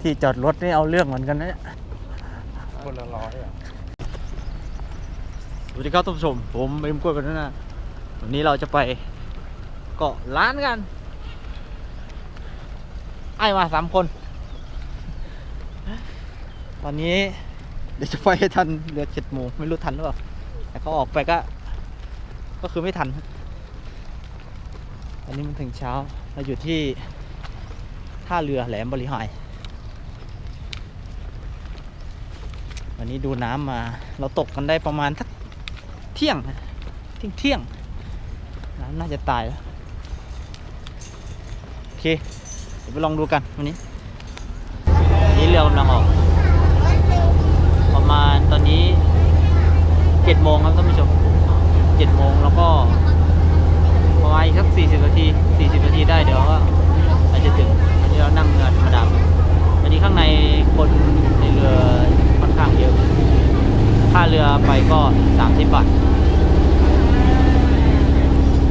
ที่จอดรถนี่เอาเรื่องเหมือนกันนะเนี่ยคนละร้อยอะสวัสดีครับท่านผู้ชม ผมเอ็มกล้วยกันนะวันนี้เราจะไปเกาะล้านกัน ไอ้มาสามคน ตอนนี้ เดี๋ยวจะไปให้ทันเรือเจ็ดโมงไม่รู้ทันหรือเปล่า แต่เขาออกไปก็ ก็คือไม่ทัน ตอนนี้มันถึงเช้า เราอยู่ที่ท่าเรือแหลมบริหาย วันนี้ดูน้ำมา เราตกกันได้ประมาณสักเที่ยงเที่ยงเที่ยงน้ำน่าจะตายแล้วโอเค เดี๋ยวไปลองดูกันวันนี้นี้เรือกำลังออก ประมาณตอนนี้เจ็ดโมงครับท่านผู้ชมเจ็ดโมงแล้วก็ประมาณอีกสักสี่สิบนาทีสี่สิบนาทีได้เดี๋ยวก็อาจจะถึงอันนี้เรานั่งเรือธรรมดาปอันนี้ข้างในคนในเรือค่อนข้างเยอะ ค่าเรือไป ก็สามสิบบาท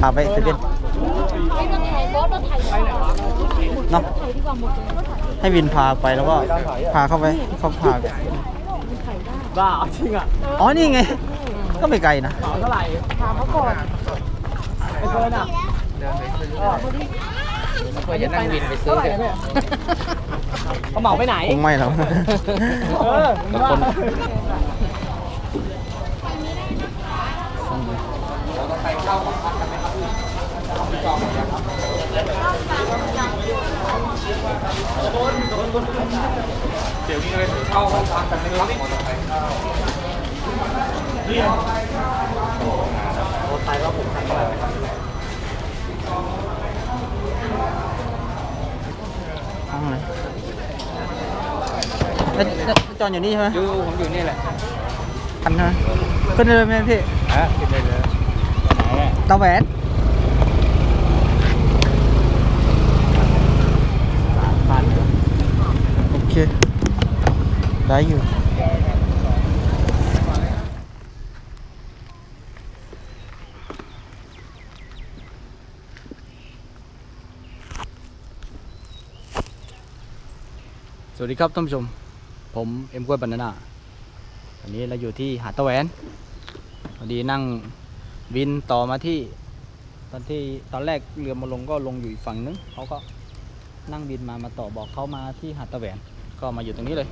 พาไปเซเว่นให้รถไถบอสรถไถไปไหนวะเนาะไถดีกว่าหมดเลยรถไถให้วินพาไปแล้วก็พาเข้าไปเขาพาไปมันไถได้บ้าจริงอะอ๋อนี่ไง ก็ไม่ไกลนะเป๋าเท่าไหร่ถามเขาก่อนไม่เกินอะก็จะนั่งวินไปซื้อเถอะเขาเหมาไปไหนคงไม่หรอกเออกับคน เดี๋ยวนี้เลยเข้าห้องพักกันไม่รับมอเตอร์ไซค์เข้ารถไฟก็ผมคันเท่าไหร่ห้องเลยแล้วแล้วจอนอยู่นี่ใช่ไหมอยู่ผมอยู่นี่แหละคันใช่ไหมขึ้นเลยไหมพี่ ฮะกินได้เลยไปไหนอะตาแหวนพันโอเค ได้อยู่สวัสดีครับท่านผู้ชม ผมเอ็มกล้วยบานาน่าวันนี้เราอยู่ที่หาดตะแหวน พอดีนั่งวินต่อมาที่ ตอนที่ตอนแรกเรือมาลงก็ลงอยู่อีกฝั่งนึงเขาก็นั่งบินมามาต่อบอกเขามาที่หาดตะแหวนก็มาอยู่ตรงนี้เลย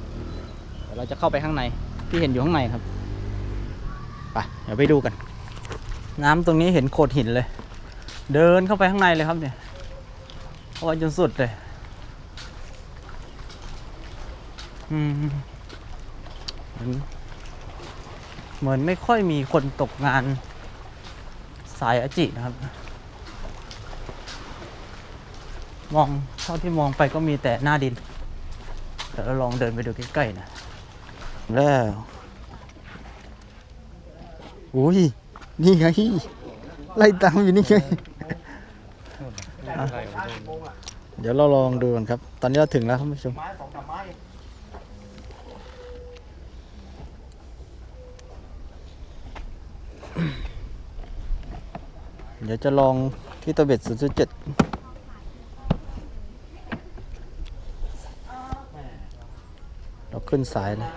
เดี๋ยวเราจะเข้าไปข้างในที่เห็นอยู่ข้างในครับไปเดี๋ยวไปดูกัน น้ำตรงนี้เห็นโขดหินเลย เดินเข้าไปข้างในเลยครับเนี่ยเอาไว้จนสุดเลยอืม เหมือนเหมือนไม่ค่อยมีคนตกงานสายอจินะครับ มองเท่าที่มองไปก็มีแต่หน้าดินเดี๋ยวเราลองเดินไปดูใกล้ๆนะแล้วอุ้ยนี่ไงไล่ตามอยู่นี่ไงอะเดี๋ยวเราลองดูกันครับ ตอนนี้เราถึงแล้วครับท่านผู้ชม เดี๋ยวจะลองที่ตัวเบ็ด0.7เราขึ้นสายเลย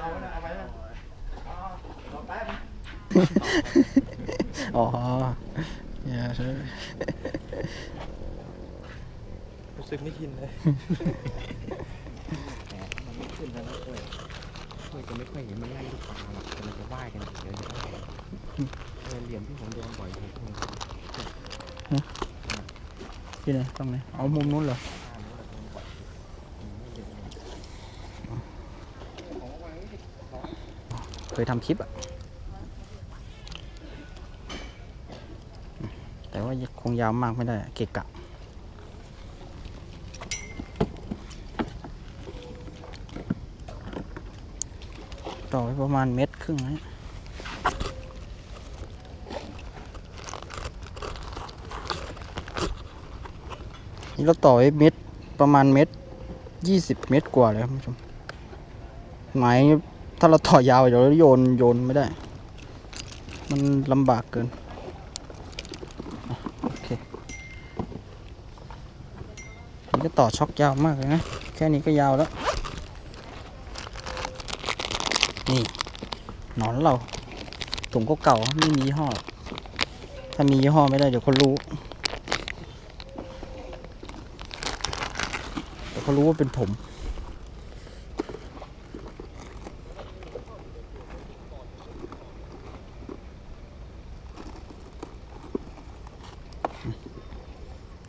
อ๋ออย่าใช่รู้สึกไม่กินเลยขึ้นแล้วนะเว้ยเว้ยจะไม่ค่อยเห็นมันไล่ลูกปลาหรอกแต่มันจะว่ายกันเดี๋ยวจะได้เออเหลี่ยมที่ผมโดนบ่อยคือตรงนี้ ที่ไหนตรงไหนเอามุมนู้นเหรอเคยทำคลิปอะแต่ว่าคงยาวมากไม่ได้เกะกะต่อไปประมาณเม็ดครึ่งนะ นี่เราต่อไว้เม็ดประมาณเม็ดยี่สิบเม็ดกว่าเลยครับคุณผู้ชมหมายถ้าเราต่อยาวเดี๋ยวเราโยนโยนไม่ได้ มันลำบากเกินโอเคนี่ก็ต่อช็อกยาวมากเลยนะ แค่นี้ก็ยาวแล้ว นี่หนอนเราถุงก็เก่าไม่มียี่ห้อ ถ้ามียี่ห้อไม่ได้เดี๋ยวคนรู้ เดี๋ยวเขารู้ว่าเป็นผม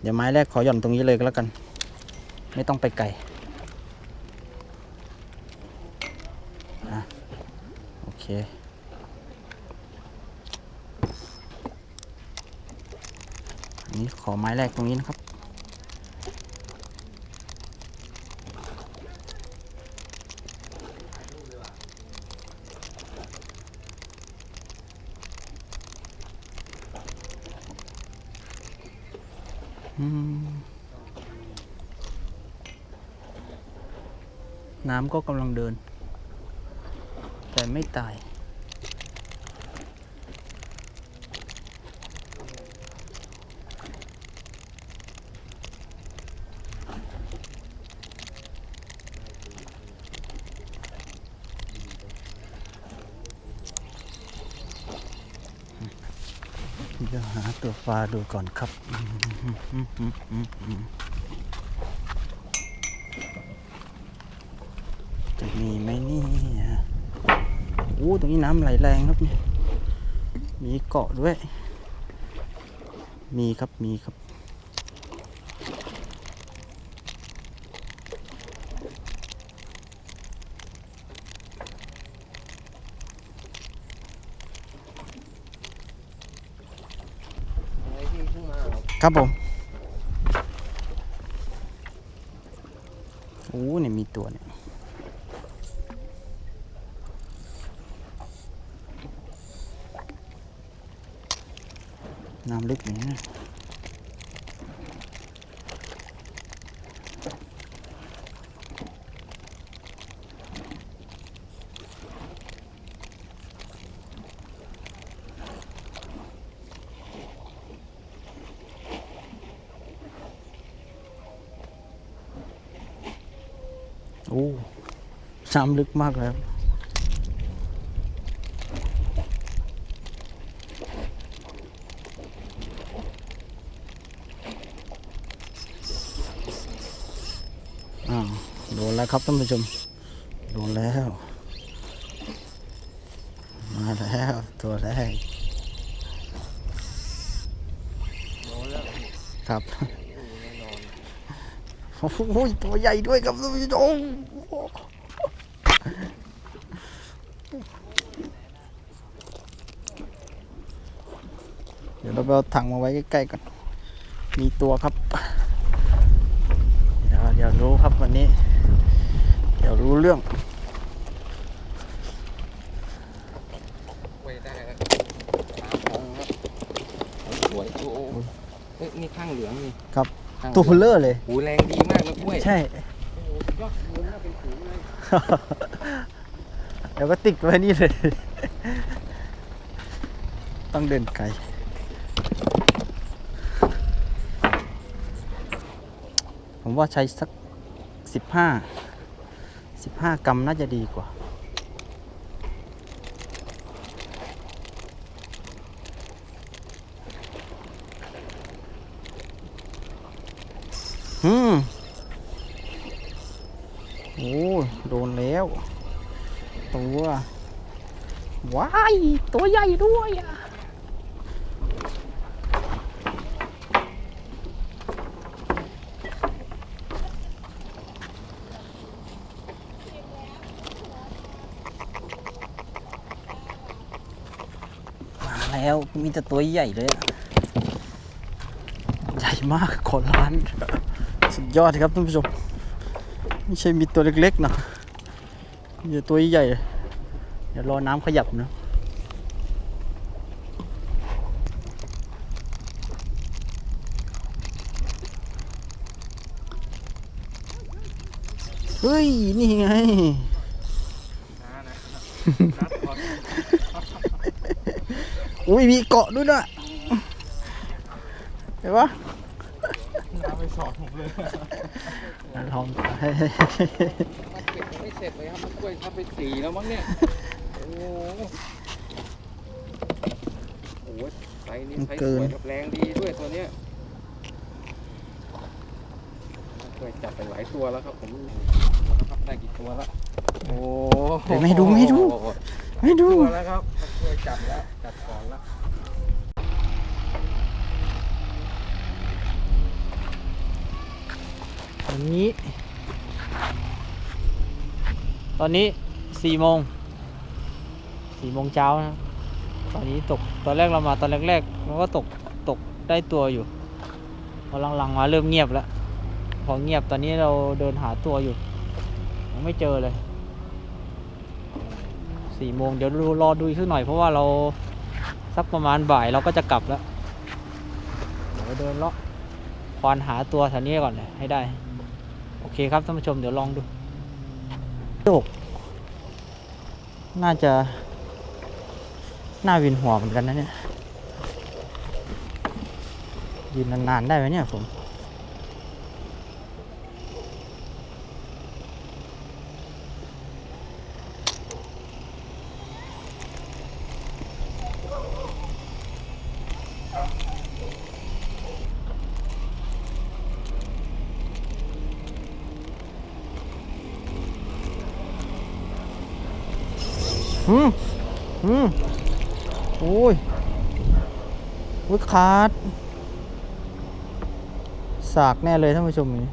เดี๋ยวไม้แรกขอหย่อนตรงนี้เลยก็แล้วกัน ไม่ต้องไปไกลอะโอเคอันนี้ขอไม้แรกตรงนี้นะครับำก็กำลังเดิน แต่ไม่ตาย เดี๋ยวหาตัวปลาดูก่อนครับ จะมีไหมเนี่ยโอ้ ตรงนี้น้ำไหลแรงครับเนี่ยมีเกาะด้วย มีครับมีครับ ครับผม โอ้เนี่ยมีตัวเนี่ย น้ำลึกอย่างนี้นะ โอ้น้ำลึกมากเลยครับอ้าวโดนแล้วครับท่านผู้ชม โดนแล้ว มาแล้ว ตัวแรก โดนแล้ว ครับ โอ้โหตัวใหญ่ด้วยครับท่านผู้ชมเดี๋ยวเราไปเอาถังมาไว้ใกล้ๆกัน มีตัวครับ เดี๋ยวเดี๋ยวรู้ครับวันนี้ เดี๋ยวรู้เรื่องไว้ได้แล้วปลาทองครับสวยโอ้โหเฮ้ยนี่ข้างเหลืองนี่ ครับข้างห ตัวลืพุองลเลอร์เลย หูแรงดีมากนะกล้วยใช่โอ้โหสุดยอดเงินน่าเป็นถุงเลยเดี๋ยวก็ติดไว้นี่เลย ต้องเดินไกล ผมว่าใช้สักสิบห้าสิบห้ากรัมน่าจะดีกว่า อืมโอ้ยโดนแล้ว ตัวว้ายตัวใหญ่ด้วยอะมาแล้วมีแต่ตัวใหญ่เลย ใหญ่มากขอล้าน สุดยอดครับท่านผู้ชม ไม่ใช่มีตัวเล็กๆนะมีแต่ตัวใหญ่ เดี๋ยวรอน้ำขยับนะเฮ้ย นี่ไงอุ้ยมีเกาะด้วยนะเห็นปะ สอนผมเลยลองไปมันเก็บไม่ไม่เสร็จเลยครับมันกล้วยทับไปสี่แล้วมั้งเนี่ย โอ้โหโอ้โหไซส์นี้ไซส์สวยครับแรงดีด้วยตัวเนี้ยกล้วยจับไปหลายตัวแล้วครับผมนะครับได้กี่ตัวแล้วโอ้เดี๋ยวไม่ดูไม่ดู ไม่ดูตัวแล้วครับกล้วยจับแล้วจับก่อนแล้ว ตอนนี้ ตอนนี้สี่โมงสี่โมงเช้านะตอนนี้ตกตอนแรกเรามาตอนแรกๆมันก็ตกตกได้ตัวอยู่พอหลังๆมาเริ่มเงียบแล้ว พอเงียบตอนนี้เราเดินหาตัวอยู่ยังไม่เจอเลยสี่โมงเดี๋ยวรอดูอีกสักหน่อยเพราะว่าเราสักประมาณบ่ายเราก็จะกลับแล้วเดี๋ยวเดินเลาะควานหาตัวแถวนี้ก่อนเลยให้ได้ โอเคครับท่านผู้ชมเดี๋ยวลองดูโยกน่าจะน่าวินหัวเหมือนกันนะเนี่ยยืนนานๆได้ไหมเนี่ยผม อืมอืมโอ้ย อุ้ยขาดสากแน่เลยท่านผู้ชมนี่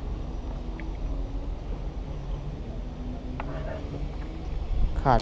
ขาด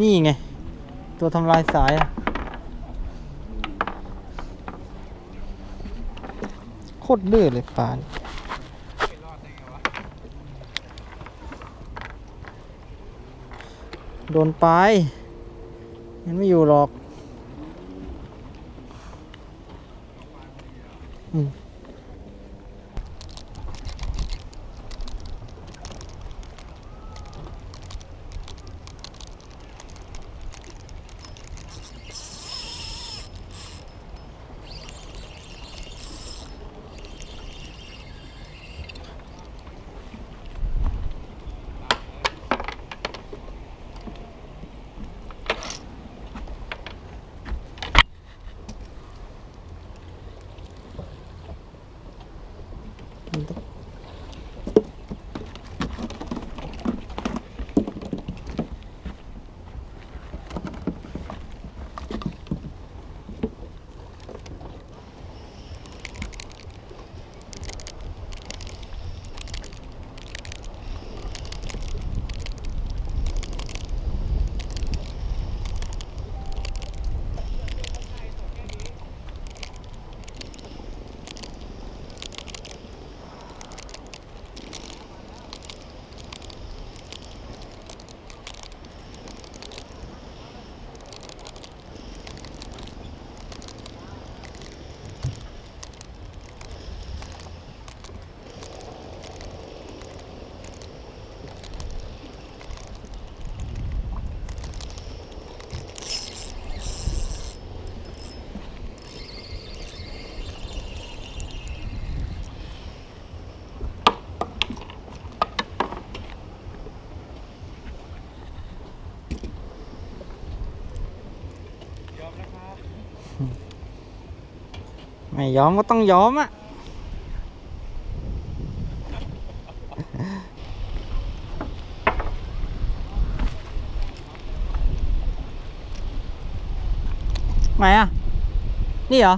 นี่ไง ตัวทำลายสายอะโคตรดื้อเลยปานโดนปลายมันไม่อยู่หรอก อืม ไม่ยอมก็ต้องยอมอะไหนอะนี่เหรอ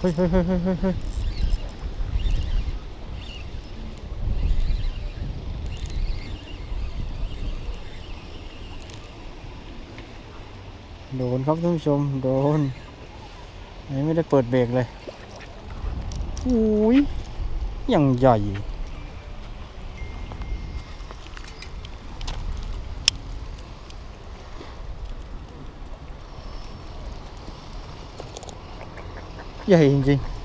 เฮ้ยเฮ้ยเฮ้ยเฮ้ยเฮ้ยโดนครับท่านผู้ชม โดนไม่ได้เปิดเบรกเลยอุ้ยอย่างใหญ่ ใหญ่จริงๆ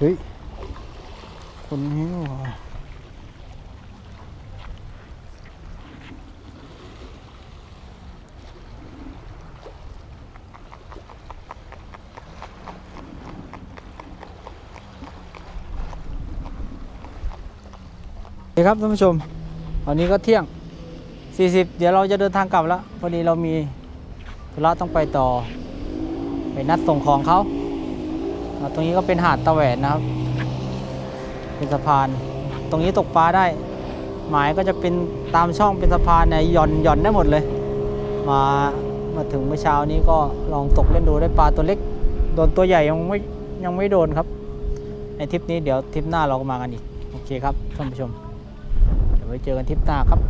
เฮ้ย คนนี้นี่หว่าสวัสดีครับท่านผู้ชมตอนนี้ก็เที่ยง 40 เดี๋ยวเราจะเดินทางกลับแล้ว พอดีเรามีธุระต้องไปต่อ ไปนัดส่งของเขา ตรงนี้ก็เป็นหาดตะแหวนนะครับ เป็นสะพาน ตรงนี้ตกปลาได้ หมายก็จะเป็นตามช่องเป็นสะพานเนี่ยหย่อนหย่อนได้หมดเลย มามาถึงเมื่อเช้านี้ก็ลองตกเล่นดูได้ปลาตัวเล็ก โดนตัวใหญ่ยังไม่ยังไม่โดนครับ ในทริปนี้เดี๋ยวทริปหน้าเราก็มากันอีก โอเคครับท่านผู้ชม เดี๋ยวไว้เจอกันทริปหน้าครับ